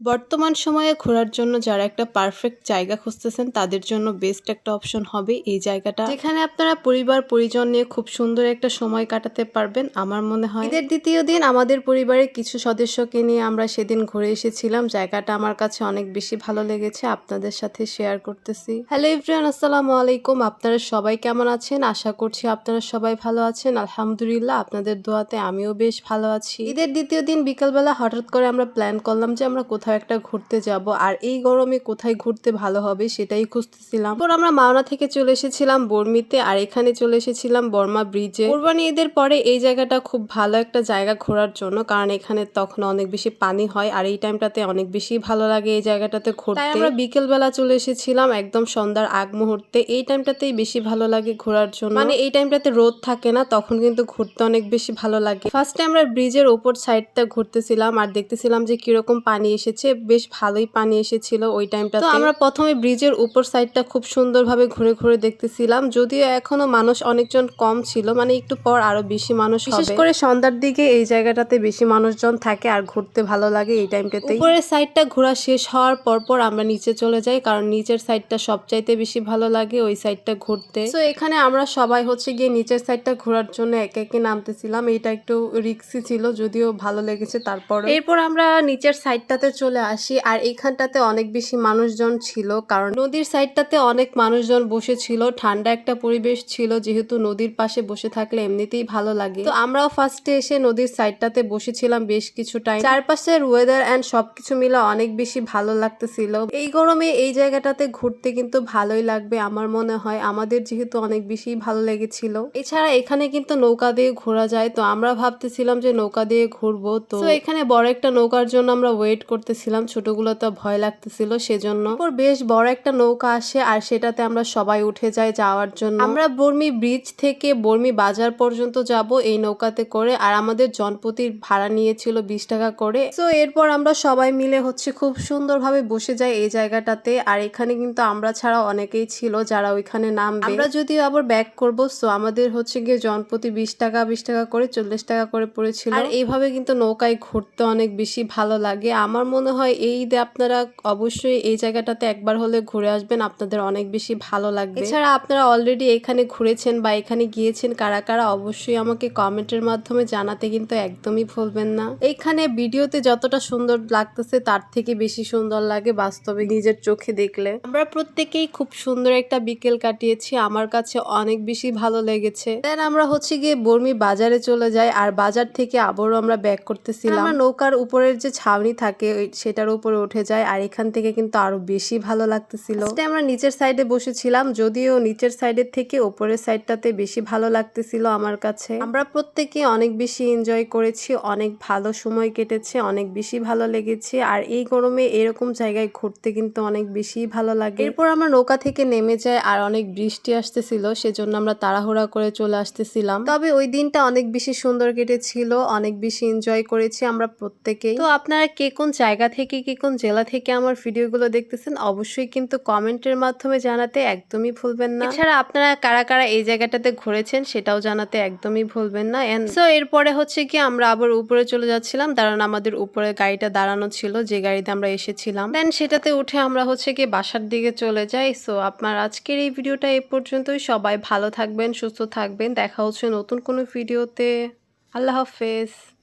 বর্তমান সময়ে ঘোরার জন্য যারা একটা পারফেক্ট জায়গা খুঁজতেছেন, তাদের জন্য বেস্ট একটা অপশন হবে এই জায়গাটা। যেখানে আপনারা পরিবার, পরিজন নিয়ে খুব সুন্দর একটা সময় কাটাতে পারবেন, আমার মনে হয়। ঈদের দ্বিতীয় দিন আমাদের পরিবারের কিছু সদস্যকে নিয়ে আমরা সেদিন ঘুরে এসেছিলাম। জায়গাটা আমার কাছে অনেক বেশি ভালো লেগেছে, আপনাদের সাথে শেয়ার করতেছি। হ্যালো ইভরিয়ান আসসালামু আলাইকুম। আপনারা সবাই কেমন আছেন? আশা করছি আপনারা সবাই ভালো আছেন। আলহামদুলিল্লাহ, আপনাদের দোয়াতে আমিও বেশ ভালো আছি। ঈদের দ্বিতীয় দিন বিকালবেলা হঠাৎ করে আমরা প্ল্যান করলাম যে আমরা কোথাও একটা ঘুরতে যাব, আর এই গরমে কোথায় ঘুরতে ভালো হবে সেটাই খুঁজতেছিলাম। তারপর আমরা মাওনা থেকে চলে এসেছিলাম বর্মিতে, আর এখানে চলে এসেছিলাম বর্মা ব্রিজে কোরবানি ঈদের পরে এই জায়গাটা খুব ভালো একটা জায়গা ঘোরার জন্য, কারণ এখানে তখন অনেক বেশি পানি হয়, আর এই টাইমটাতে অনেক বেশি ভালো লাগে এই জায়গাটাতে ঘুরতে। তাই আমরা বিকেলবেলা চলে এসেছিলাম একদম সন্ধ্যার আগ মুহূর্তে, এই টাইমটাতেই বেশি ভালো লাগে ঘোরার জন্য। মানে এই টাইমটাতে রোদ থাকে না, তখন কিন্তু ঘুরতে অনেক বেশি ভালো লাগে। ফার্স্টে আমরা ব্রিজের ওপর সাইডটা ঘুরতেছিলাম, আর দেখতেছিলাম যে কীরকম পানি এসেছে। বেশ ভালোই পানি এসেছিল ওই টাইমটা তো আমরা প্রথমে ব্রিজের উপর সাইডটা খুব সুন্দরভাবে ঘুরে ঘুরে দেখতেছিলাম যদিও এখনও মানুষ অনেকজন কম ছিল মানে একটু পর আরও বেশি মানুষ বিশেষ করে সন্ধ্যার দিকে এই জায়গাটাতে বেশি মানুষজন থাকে আর ঘুরতে ভালো লাগে এই টাইমটাতে উপরের সাইডটা ঘোরা শেষ হওয়ার পর পর আমরা নিচে চলে যাই কারণ নিচের সাইডটা সবচাইতে বেশি ভালো লাগে ওই সাইডটা ঘুরতে। তো এখানে আমরা সবাই হচ্ছে গিয়ে নিচের সাইডটা ঘোরার জন্য একে একে নামতেছিলাম এটা একটু রিক্সি ছিল যদিও ভালো লেগেছে তারপর এরপর আমরা নিচের সাইডটাতে চলে আসি। আর এইখানটাতে অনেক বেশি মানুষজন ছিল কারণ নদীর সাইডটাতে অনেক মানুষজন বসেছিল। ঠান্ডা একটা পরিবেশ ছিল যেহেতু নদীর পাশে বসে থাকলে এমনিতেই ভালো লাগে। তো আমরাও ফার্স্টে এসে নদীর সাইডটাতে বসেছিলাম বেশ কিছু টাইম চারপাশের ওয়েদার অ্যান্ড সবকিছু মিলে অনেক বেশি ভালো লাগতেছিল। এই গরমে এই জায়গাটাতে ঘুরতে কিন্তু ভালোই লাগবে আমার মনে হয়। আমাদের যেহেতু অনেক বেশি ভালো লেগেছিল। এছাড়া এখানে কিন্তু নৌকা দিয়ে ঘোরা যায়। তো আমরা ভাবতেছিলাম যে নৌকা দিয়ে ঘুরবো। তো এখানে বড় একটা নৌকার জন্য আমরা ওয়েট করতেছিলাম ছোটগুলো তো ভয় লাগতেছিল সেজন্য। ওর বেশ বড় একটা নৌকা আসে আর সেটাতে আমরা সবাই উঠে যাই যাওয়ার জন্য। আমরা বর্মি ব্রিজ থেকে বর্মি বাজার পর্যন্ত যাব এই নৌকাতে করে আর আমাদের জনপতির ভাড়া নিয়েছিল বিশ টাকা করে। তো এরপর আমরা সবাই মিলে হচ্ছে খুব সুন্দরভাবে বসে যাই এই জায়গাটাতে আর এখানে কিন্তু আমরা ছাড়া অনেকেই ছিল যারা ওইখানে নামবে। আমরা যদিও আবার ব্যাক করব সো আমাদের হচ্ছে গিয়ে জনপতি বিশ টাকা বিশ টাকা করে, চল্লিশ টাকা করে পড়েছিল। আর এইভাবে কিন্তু নৌকায় ঘুরতে অনেক বেশি ভালো লাগে। আমার মনে হয় এই ঈদে আপনারা অবশ্যই এই জায়গাটাতে একবার হলে ঘুরে আসবেন আপনাদের অনেক বেশি ভালো লাগবে। এছাড়া আপনারা অলরেডি এখানে ঘুরেছেন বা এখানে গিয়েছেন কারা কারা অবশ্যই আমাকে কমেন্টের মাধ্যমে জানাতে কিন্তু একদমই ভুলবেন না। এইখানে ভিডিওতে যতটা সুন্দর লাগতেছে তার থেকে বেশি সুন্দর লাগে বাস্তবে নিজের চোখে দেখলে। আমরা প্রত্যেকেই খুব সুন্দর একটা বিকেল কাটিয়েছি আমার কাছে অনেক বেশি ভালো লেগেছে। দেন আমরা হচ্ছে গিয়ে বর্মি বাজারে চলে যাই আর বাজার থেকে আবারও আমরা ব্যাক করতেছিলাম। আমরা নৌকার উপরের যে ছাউনি থাকে ওই- সেটার উপরে উঠে যায়। আর এখান থেকে কিন্তু আরও বেশি ভালো লাগতেছিল। আমরা নিচের সাইডে বসেছিলাম, যদিও নিচের সাইডের থেকে উপরের সাইডটাতে বেশি ভালো লাগতেছিল আমার কাছে। আমরা প্রত্যেকে অনেক বেশি এনজয় করেছি, অনেক ভালো সময় কেটেছে, অনেক বেশি ভালো লেগেছে। আর এই গরমে এরকম জায়গায় ঘুরতে কিন্তু অনেক বেশি ভালো লাগে। এরপর আমরা নৌকা থেকে নেমে যাই আর অনেক বৃষ্টি আসতেছিল, সেজন্য আমরা তাড়াহুড়া করে চলে আসতেছিলাম। তবে ওই দিনটা অনেক বেশি সুন্দর কেটেছিল, অনেক বেশি এনজয় করেছি আমরা প্রত্যেকেই। তো আপনারা কে কোন জায়গা থেকে কি কোন জেলা থেকে আমার ভিডিওগুলো দেখতেছেন, অবশ্যই কিন্তু কমেন্টের মাধ্যমে জানাতে একদমই ভুলবেন না। এছাড়া আপনারা কারা কারা এই জায়গাটাতে ঘুরেছেন সেটাও জানাতে একদমই ভুলবেন না। সো এরপরে হচ্ছে কি আমরা আবার উপরে চলে যাচ্ছিলাম কারণ আমাদের উপরে গাড়িটা দাঁড়ানো ছিল, যে গাড়িতে আমরা এসেছিলাম। দেন সেটাতে উঠে আমরা হচ্ছে কি বাসার দিকে চলে যাই। সো আপনার আজকের এই ভিডিওটা এ পর্যন্তই। সবাই ভালো থাকবেন, সুস্থ থাকবেন। দেখা হচ্ছে নতুন কোনো ভিডিওতে। আল্লাহ হাফেজ।